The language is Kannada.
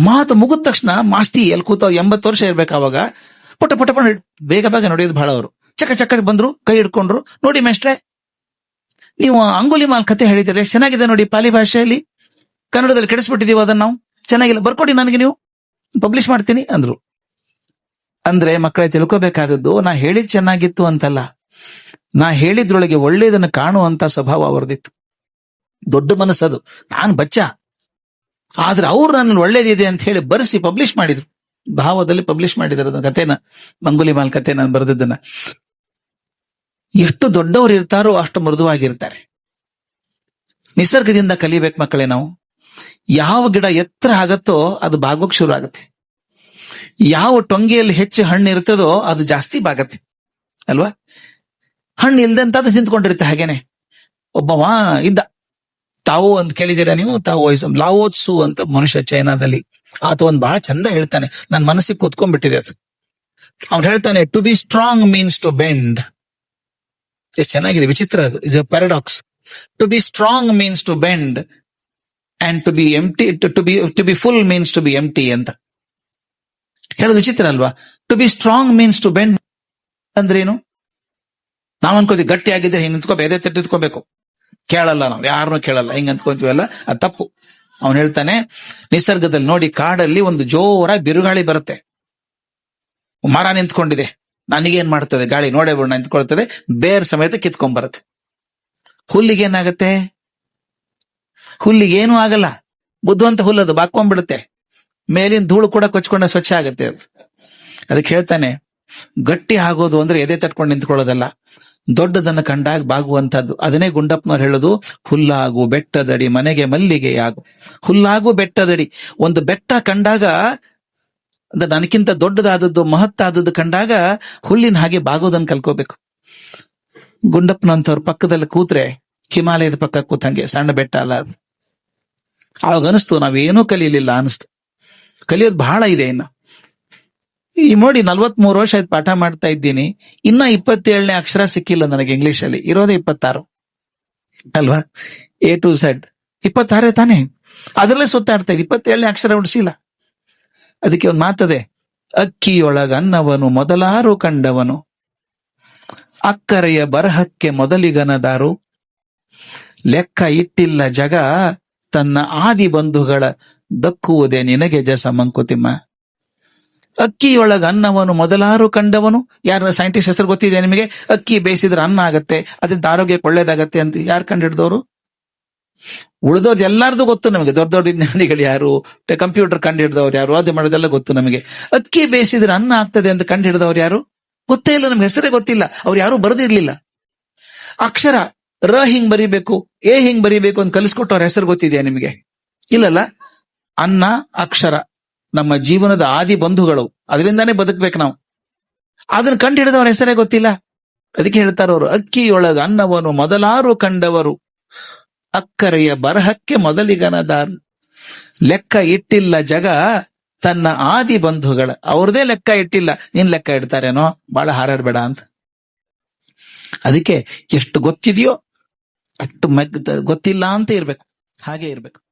ಮಾತು ಮುಗಿದ ತಕ್ಷಣ ಮಾಸ್ತಿ ಎಲ್ಲಿ ಕೂತಾವ್ ಎಂಬತ್ತು ವರ್ಷ ಇರ್ಬೇಕು ಅವಾಗ. ಪುಟ ಪುಟ ಪುಟ್ಟ ಬೇಗ ಬೇಗ ನಡೆಯೋದು ಬಹಳ ಅವರು. ಚಕ್ಕ ಚಕ್ಕ ಬಂದ್ರು, ಕೈ ಹಿಡ್ಕೊಂಡ್ರು. ನೋಡಿ ಮೇಷ್ಟ್ರೆ, ನೀವು ಅಂಗುಲಿ ಮಾಲ್ ಕತೆ ಹೇಳಿದ್ರೆ. ಚೆನ್ನಾಗಿದೆ ನೋಡಿ ಪಾಲಿ ಭಾಷೆಯಲ್ಲಿ. ಕನ್ನಡದಲ್ಲಿ ಕೆಡಿಸ್ಬಿಟ್ಟಿದೀವಿ ಅದನ್ನ ನಾವು. ಚೆನ್ನಾಗಿಲ್ಲ. ಬರ್ಕೊಡಿ ನನಗೆ ನೀವು. ಪಬ್ಲಿಷ್ ಮಾಡ್ತೀನಿ ಅಂದ್ರು. ಅಂದ್ರೆ ಮಕ್ಕಳೇ, ತಿಳ್ಕೋಬೇಕಾದದ್ದು ನಾ ಹೇಳಿದ್ ಚೆನ್ನಾಗಿತ್ತು ಅಂತಲ್ಲ. ನಾ ಹೇಳಿದ್ರೊಳಗೆ ಒಳ್ಳೇದನ್ನು ಕಾಣುವಂತ ಸ್ವಭಾವ ಅವರದಿತ್ತು ದೊಡ್ಡ ಮನಸ್ಸದು. ನಾನ್ ಬಚ್ಚ. ಆದ್ರೆ ಅವ್ರು ನನ್ನ ಒಳ್ಳೇದಿದೆ ಅಂತ ಹೇಳಿ ಬರೆಸಿ ಪಬ್ಲಿಷ್ ಮಾಡಿದ್ರು. ಭಾವದಲ್ಲಿ ಪಬ್ಲಿಷ್ ಮಾಡಿದ್ರು ಅದನ್ನ ಕಥೆನ, ಮಂಗುಲಿ ಮಾಲ್ ಕಥೆ ನಾನು ಬರೆದಿದ್ದನ್ನ. ಎಷ್ಟು ದೊಡ್ಡವರು ಇರ್ತಾರೋ ಅಷ್ಟು ಮೃದುವಾಗಿರ್ತಾರೆ. ನಿಸರ್ಗದಿಂದ ಕಲಿಬೇಕು ಮಕ್ಕಳೇ ನಾವು. ಯಾವ ಗಿಡ ಎತ್ತರ ಆಗತ್ತೋ ಅದು ಬಾಗೋಕ್ ಶುರು ಆಗುತ್ತೆ. ಯಾವ ಟೊಂಗೆಯಲ್ಲಿ ಹೆಚ್ಚು ಹಣ್ಣು ಇರ್ತದೋ ಅದು ಜಾಸ್ತಿ ಬಾಗತ್ತೆ. ಅಲ್ವಾ? ಹಣ್ಣು ಇಲ್ದಂತ ಅದು ನಿಂತ್ಕೊಂಡಿರುತ್ತೆ ಹಾಗೇನೆ. ಒಬ್ಬವ ಇದ್ದ ತಾವು ಅಂತ ಕೇಳಿದೀರಾ ನೀವು? ತಾವು ಲಾವೋತ್ಸು ಅಂತ ಮನುಷ್ಯ ಚೈನಾದಲ್ಲಿ. ಆತ ಒಂದ್ ಬಹಳ ಚಂದ ಹೇಳ್ತಾನೆ. ನನ್ನ ಮನಸ್ಸಿಗೆ ಕೂತ್ಕೊಂಡ್ಬಿಟ್ಟಿದೆ ಅದು. ಅವ್ನು ಹೇಳ್ತಾನೆ to be strong means to bend ಎಷ್ಟು ಚೆನ್ನಾಗಿದೆ, ವಿಚಿತ್ರ ಅದು. Is a paradox to be strong means to bend and to be empty to be to be full means to be empty ಅಂತ. ಹೇಳೋದು ವಿಚಿತ್ರ ಅಲ್ವಾ? To be strong means to bend ಅಂದ್ರೇನು ನಾವ್ ಅನ್ಕೋತೀವಿ ಗಟ್ಟಿ ಆಗಿದ್ರೆ ಹಿಂಗೆ ನಿಂತ್ಕೋಬೇಕು ಎದೆ ತಟ್ಟಿ ನಿಂತ್ಕೋಬೇಕು. ಕೇಳಲ್ಲ ನಾವು ಯಾರನ್ನೂ ಕೇಳಲ್ಲ. ಹಿಂಗ್ ಅಂದ್ಕೊಂತೀವಲ್ಲ ಅದು ತಪ್ಪು. ಅವನು ಹೇಳ್ತಾನೆ, ನಿಸರ್ಗದಲ್ಲಿ ನೋಡಿ ಕಾಡಲ್ಲಿ ಒಂದು ಜೋರ ಬಿರುಗಾಳಿ ಬರುತ್ತೆ. ಮರ ನಿಂತ್ಕೊಂಡಿದೆ. ನನಗೇನ್ ಮಾಡ್ತದೆ? ಗಾಳಿ ನೋಡೇ ಬಿಡ ನಿಂತ್ಕೊಳ್ತದೆ. ಬೇರ್ ಸಮೇತ ಕಿತ್ಕೊಂಡ್ ಬರುತ್ತೆ ಹುಲ್ಲಿಗೆ ಏನಾಗತ್ತೆ? ಹುಲ್ಲಿಗೆ ಏನೂ ಆಗಲ್ಲ. ಬುದ್ಧಿವಂತ ಹುಲ್ಲದು ಬಾಕೊಂಡ್ಬಿಡುತ್ತೆ ಮೇಲಿನ ಧೂಳು ಕೂಡ ಕೊಚ್ಕೊಂಡ ಸ್ವಚ್ಛ ಆಗುತ್ತೆ ಅದು. ಅದಕ್ಕೆ ಹೇಳ್ತಾನೆ, ಗಟ್ಟಿ ಆಗೋದು ಅಂದ್ರೆ ಎದೆ ತಟ್ಕೊಂಡು ನಿಂತ್ಕೊಳ್ಳೋದಲ್ಲ. ದೊಡ್ಡದನ್ನ ಕಂಡಾಗ ಬಾಗುವಂತದ್ದು ಅದನ್ನೇ ಗುಂಡಪ್ಪನವ್ರು ಹೇಳೋದು, ಹುಲ್ಲಾಗು ಬೆಟ್ಟದಡಿ, ಮನೆಗೆ ಮಲ್ಲಿಗೆ ಆಗು ಹುಲ್ಲಾಗು ಬೆಟ್ಟದಡಿ. ಒಂದು ಬೆಟ್ಟ ಕಂಡಾಗ ನನಗಿಂತ ದೊಡ್ಡದಾದದ್ದು, ಮಹತ್ತಾದದ್ದು ಕಂಡಾಗ ಹುಲ್ಲಿನ ಹಾಗೆ ಬಾಗೋದನ್ನು ಕಲ್ಕೋಬೇಕು ಗುಂಡಪ್ಪನಂತವ್ರ ಪಕ್ಕದಲ್ಲಿ ಕೂತ್ರೆ, ಹಿಮಾಲಯದ ಪಕ್ಕ ಕೂತಂಗೆ, ಸಣ್ಣ ಬೆಟ್ಟ ಅಲ್ಲ ಅವಾಗ ಅನಿಸ್ತು, ನಾವೇನೂ ಕಲಿಯಲಿಲ್ಲ ಅನಿಸ್ತು. ಕಲಿಯೋದು ಬಹಳ ಇದೆ ಇನ್ನ. ಈ ನೋಡಿ ನಲ್ವತ್ ಮೂರು ವರ್ಷ ಆಯ್ತು ಪಾಠ ಮಾಡ್ತಾ ಇದ್ದೀನಿ. ಇನ್ನ ಇಪ್ಪತ್ತೇಳನೇ ಅಕ್ಷರ ಸಿಕ್ಕಿಲ್ಲ ನನಗೆ ಇಂಗ್ಲಿಷ್ ಅಲ್ಲಿ. ಇರೋದೇ ಇಪ್ಪತ್ತಾರು. ಅಲ್ವಾ? ಎ ಟು ಸೆಡ್ ಇಪ್ಪತ್ತಾರೇ ತಾನೇ? ಅದರಲ್ಲೇ ಸುತ್ತಾಡ್ತಾ ಇದೆ ಇಪ್ಪತ್ತೇಳನೇ ಅಕ್ಷರ ಉಡಿಸಿಲ್ಲ ಅದಕ್ಕೆ ಒಂದು ಮಾತದೆ. ಅಕ್ಕಿಯೊಳಗ ಅನ್ನವನು ಮೊದಲಾರು ಕಂಡವನು. ಅಕ್ಕರೆಯ ಬರಹಕ್ಕೆ ಮೊದಲಿಗನದಾರು. ಲೆಕ್ಕ ಇಟ್ಟಿಲ್ಲ ಜಗ, ತನ್ನ ಆದಿ ಬಂಧುಗಳ ದಕ್ಕುವುದೇ ನಿನಗೆ ಜಸ ಮಂಕುತಿಮ್ಮ. ಅಕ್ಕಿಯೊಳಗ ಅನ್ನವನು ಮೊದಲಾರು ಕಂಡವನು? ಯಾರ ಸೈಂಟಿಸ್ಟ್ ಹೆಸರು ಗೊತ್ತಿದೆ ನಿಮಗೆ? ಅಕ್ಕಿ ಬೇಯಿಸಿದ್ರೆ ಅನ್ನ ಆಗತ್ತೆ, ಅದರಿಂದ ಆರೋಗ್ಯಕ್ಕೆ ಒಳ್ಳೇದಾಗತ್ತೆ ಅಂತ ಯಾರು ಕಂಡಿಡ್ದವರು? ಉಳಿದವ್ರು ಎಲ್ಲಾರ್ದು ಗೊತ್ತು ನಮಗೆ. ದೊಡ್ಡ ದೊಡ್ಡ ವಿಜ್ಞಾನಿಗಳು ಯಾರು? ಕಂಪ್ಯೂಟರ್ ಕಂಡಿಡ್ದವ್ರು ಯಾರು? ಅದು ಮಾಡೋದೆಲ್ಲ ಗೊತ್ತು ನಮಗೆ. ಅಕ್ಕಿ ಬೇಯಿಸಿದ್ರೆ ಅನ್ನ ಆಗ್ತದೆ ಅಂತ ಕಂಡು ಕಂಡಿಡ್ದವ್ರು ಯಾರು? ಗೊತ್ತೇ ಇಲ್ಲ, ನಮ್ಗೆ ಹೆಸರೇ ಗೊತ್ತಿಲ್ಲ. ಅವ್ರು ಯಾರು ಬರೆದಿರ್ಲಿಲ್ಲ. ಅಕ್ಷರ ರ ಹಿಂಗ್ ಬರಿಬೇಕು, ಎ ಹಿಂಗ್ ಬರಿಬೇಕು ಅಂತ ಕಲಿಸ್ಕೊಟ್ಟವ್ರ ಹೆಸರು ಗೊತ್ತಿದೆಯಾ ನಿಮಗೆ? ಇಲ್ಲಲ್ಲ? ಅನ್ನ, ಅಕ್ಷರ. ನಮ್ಮ ಜೀವನದ ಆದಿ ಬಂಧುಗಳು. ಅದರಿಂದಾನೇ ಬದುಕ್ಬೇಕು ನಾವು. ಅದನ್ನ ಕಂಡು ಹಿಡಿದವ್ರ ಹೆಸರೇ ಗೊತ್ತಿಲ್ಲ. ಅದಕ್ಕೆ ಹೇಳ್ತಾರ ಅವರು, ಅಕ್ಕಿಯೊಳಗ ಅನ್ನವನು ಮೊದಲಾರು ಕಂಡವರು. ಅಕ್ಕರೆಯ ಬರಹಕ್ಕೆ ಮೊದಲಿಗನದಾರ್. ಲೆಕ್ಕ ಇಟ್ಟಿಲ್ಲ ಜಗ ತನ್ನ ಆದಿ ಬಂಧುಗಳ. ಅವ್ರದೇ ಲೆಕ್ಕ ಇಟ್ಟಿಲ್ಲ. ನೀನ್ ಲೆಕ್ಕ ಇಡ್ತಾರೇನೋ? ಬಹಳ ಹಾರಾಡ್ಬೇಡ ಅಂತ. ಅದಕ್ಕೆ ಎಷ್ಟು ಗೊತ್ತಿದೆಯೋ ಅಷ್ಟು ಮೆಗ್ ಗೊತ್ತಿಲ್ಲ ಅಂತ ಇರ್ಬೇಕು. ಹಾಗೆ ಇರ್ಬೇಕು.